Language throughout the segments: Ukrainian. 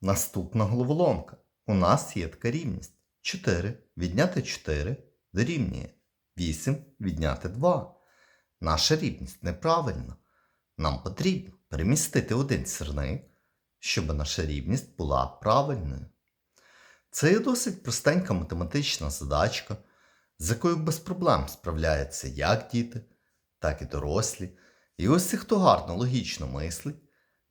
Наступна головоломка. У нас є така рівність. 4 відняти 4 дорівнює 8 відняти 2. Наша рівність неправильна. Нам потрібно перемістити один сірник, щоб наша рівність була правильною. Це є досить простенька математична задачка, з якою без проблем справляються як діти, так і дорослі. І ось ті, хто гарно логічно мислить,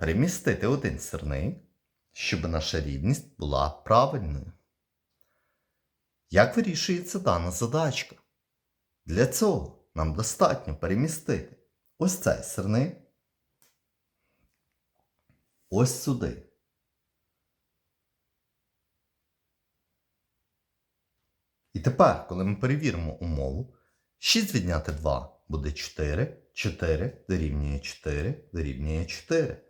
перемістити один сірник, щоб наша рівність була правильною. Як вирішується дана задачка? Для цього нам достатньо перемістити ось цей сирник ось сюди. І тепер, коли ми перевіримо умову, 6 відняти 2 буде 4, 4 дорівнює 4 дорівнює 4.